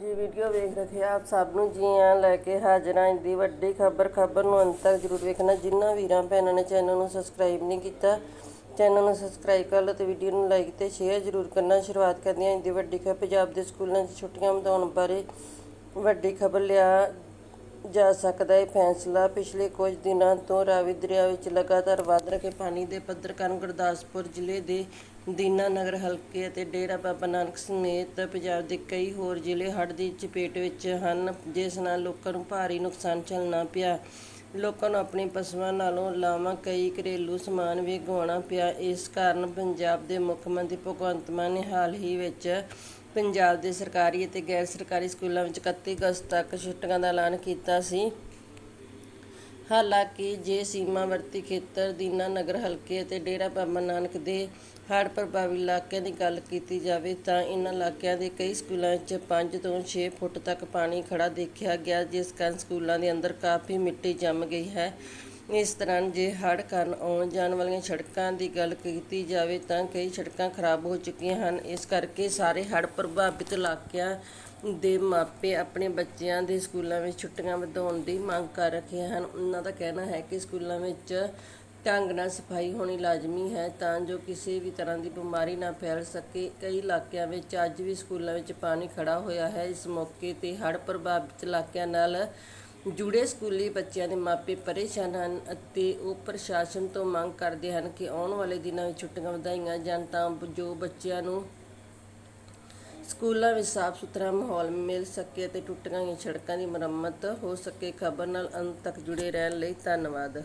ਜੀ ਵੀਡੀਓ ਵੇਖ ਰਹੇ ਆਪ ਸਭ ਨੂੰ ਜੀ ਆਇਆਂ ਲੈ ਕੇ ਹਾਜ਼ਰ ਹਾਂ। ਇੰਦੀ ਵੱਡੀ ਖਬਰ ਖਬਰ ਨੂੰ ਅੰਤ ਤੱਕ ਜ਼ਰੂਰ ਵੇਖਣਾ। ਜਿਨ੍ਹਾਂ ਵੀਰਾਂ, ਭੈਣਾਂ ਨੇ ਚੈਨਲ ਨੂੰ ਸਬਸਕ੍ਰਾਈਬ ਨਹੀਂ ਕੀਤਾ, ਚੈਨਲ ਨੂੰ ਸਬਸਕ੍ਰਾਈਬ ਕਰ ਲਓ ਤੇ ਵੀਡੀਓ ਨੂੰ ਲਾਈਕ ਤੇ ਸ਼ੇਅਰ ਜ਼ਰੂਰ ਕਰਨਾ। ਸ਼ੁਰੂਆਤ ਕਰਦੇ ਹਾਂ ਇੰਦੀ ਵੱਡੀ ਖਬਰ। ਪੰਜਾਬ ਦੇ ਸਕੂਲਾਂ 'ਚ ਛੁੱਟੀਆਂ ਵਧਾਉਣ ਬਾਰੇ ਵੱਡੀ ਖਬਰ ਲਿਆ ਜਾ ਸਕਦਾ ਹੈ ਫੈਸਲਾ ਪਿਛਲੇ ਕੁਝ ਦਿਨਾਂ ਤੋਂ ਰਾਵੀ ਦਰਿਆ ਵਿੱਚ ਲਗਾਤਾਰ ਵਧ ਰਹੇ ਪਾਣੀ ਦੇ ਪੱਧਰ ਕਾਰਨ ਗੁਰਦਾਸਪੁਰ ਜ਼ਿਲ੍ਹੇ ਦੇ ਦੀਨਾਨਗਰ ਹਲਕੇ ਅਤੇ ਡੇਰਾ ਬਾਬਾ ਨਾਨਕ ਸਮੇਤ ਪੰਜਾਬ ਦੇ ਕਈ ਹੋਰ ਜ਼ਿਲ੍ਹੇ ਹੜ੍ਹ ਦੀ ਚਪੇਟ ਵਿੱਚ ਹਨ, ਜਿਸ ਨਾਲ ਲੋਕਾਂ ਨੂੰ ਭਾਰੀ ਨੁਕਸਾਨ ਝੱਲਣਾ ਪਿਆ। ਲੋਕਾਂ ਨੂੰ ਆਪਣੇ ਪਸ਼ੂਆਂ ਨਾਲੋਂ ਇਲਾਵਾ ਕਈ ਘਰੇਲੂ ਸਮਾਨ ਵੀ ਗਵਾਉਣਾ ਪਿਆ। ਇਸ ਕਾਰਨ ਪੰਜਾਬ ਦੇ ਮੁੱਖ ਮੰਤਰੀ ਭਗਵੰਤ ਮਾਨ ਨੇ ਹਾਲ ਹੀ ਵਿੱਚ ਪੰਜਾਬ ਦੇ ਸਰਕਾਰੀ ਅਤੇ ਗੈਰ ਸਰਕਾਰੀ ਸਕੂਲਾਂ ਵਿੱਚ 31 ਅਗਸਤ ਤੱਕ ਛੁੱਟੀਆਂ ਦਾ ਐਲਾਨ ਕੀਤਾ ਸੀ। ਹਾਲਾਂਕਿ ਜੇ ਸੀਮਾਵਰਤੀ ਖੇਤਰ ਦੀਨਾ ਨਗਰ ਹਲਕੇ ਅਤੇ ਡੇਰਾ ਬਾਬਾ ਨਾਨਕ ਦੇ ਹੜ੍ਹ ਪ੍ਰਭਾਵਿਤ ਇਲਾਕਿਆਂ ਦੀ ਗੱਲ ਕੀਤੀ ਜਾਵੇ ਤਾਂ ਇਹਨਾਂ ਇਲਾਕਿਆਂ ਦੇ ਕਈ ਸਕੂਲਾਂ ਵਿੱਚ 5 ਤੋਂ 6 ਫੁੱਟ ਤੱਕ ਪਾਣੀ ਖੜਾ ਦੇਖਿਆ ਗਿਆ, ਜਿਸ ਕਾਰਨ ਸਕੂਲਾਂ ਦੇ ਅੰਦਰ ਕਾਫੀ ਮਿੱਟੀ ਜੰਮ ਗਈ ਹੈ। ਇਸ ਤਰ੍ਹਾਂ ਜੇ ਹੜ੍ਹ ਕਾਰਨ ਆਉਣ ਜਾਣ ਵਾਲੀਆਂ ਸੜਕਾਂ ਦੀ ਗੱਲ ਕੀਤੀ ਜਾਵੇ ਤਾਂ ਕਈ ਸੜਕਾਂ ਖਰਾਬ ਹੋ ਚੁੱਕੀਆਂ ਹਨ। ਇਸ ਕਰਕੇ ਸਾਰੇ ਹੜ੍ਹ ਪ੍ਰਭਾਵਿਤ ਇਲਾਕਿਆਂ ਦੇ ਮਾਪੇ ਆਪਣੇ ਬੱਚਿਆਂ ਦੇ ਸਕੂਲਾਂ ਵਿੱਚ ਛੁੱਟੀਆਂ ਵਧਾਉਣ ਦੀ ਮੰਗ ਕਰ ਰਹੇ ਹਨ। ਉਹਨਾਂ ਦਾ ਕਹਿਣਾ ਹੈ ਕਿ ਸਕੂਲਾਂ ਵਿੱਚ ਢੰਗ ਨਾਲ ਸਫ਼ਾਈ ਹੋਣੀ ਲਾਜ਼ਮੀ ਹੈ ਤਾਂ ਜੋ ਕਿਸੇ ਵੀ ਤਰ੍ਹਾਂ ਦੀ ਬਿਮਾਰੀ ਨਾ ਫੈਲ ਸਕੇ। ਕਈ ਇਲਾਕਿਆਂ ਵਿੱਚ ਅੱਜ ਵੀ ਸਕੂਲਾਂ ਵਿੱਚ ਪਾਣੀ ਖੜਾ ਹੋਇਆ ਹੈ। ਇਸ ਮੌਕੇ ਤੇ ਹੜ੍ਹ ਪ੍ਰਭਾਵਿਤ ਇਲਾਕਿਆਂ ਨਾਲ ਜੁੜੇ ਸਕੂਲੀ ਬੱਚਿਆਂ ਦੇ ਮਾਪੇ ਪਰੇਸ਼ਾਨ ਹਨ ਅਤੇ ਉਹ ਪ੍ਰਸ਼ਾਸਨ ਤੋਂ ਮੰਗ ਕਰਦੇ ਹਨ ਕਿ ਆਉਣ ਵਾਲੇ ਦਿਨਾਂ ਵਿੱਚ ਛੁੱਟੀਆਂ ਵਧਾਈਆਂ ਜਾਣ ਤਾਂ ਜੋ ਬੱਚਿਆਂ ਨੂੰ ਸਕੂਲਾਂ ਵਿੱਚ ਸਾਫ਼ ਸੁਥਰਾ ਮਾਹੌਲ ਮਿਲ ਸਕੇ ਅਤੇ ਟੁੱਟੀਆਂ ਹੋਈਆਂ ਸੜਕਾਂ ਦੀ ਮੁਰੰਮਤ ਹੋ ਸਕੇ। ਖਬਰ ਨਾਲ ਅੰਤ ਤੱਕ ਜੁੜੇ ਰਹਿਣ ਲਈ ਧੰਨਵਾਦ।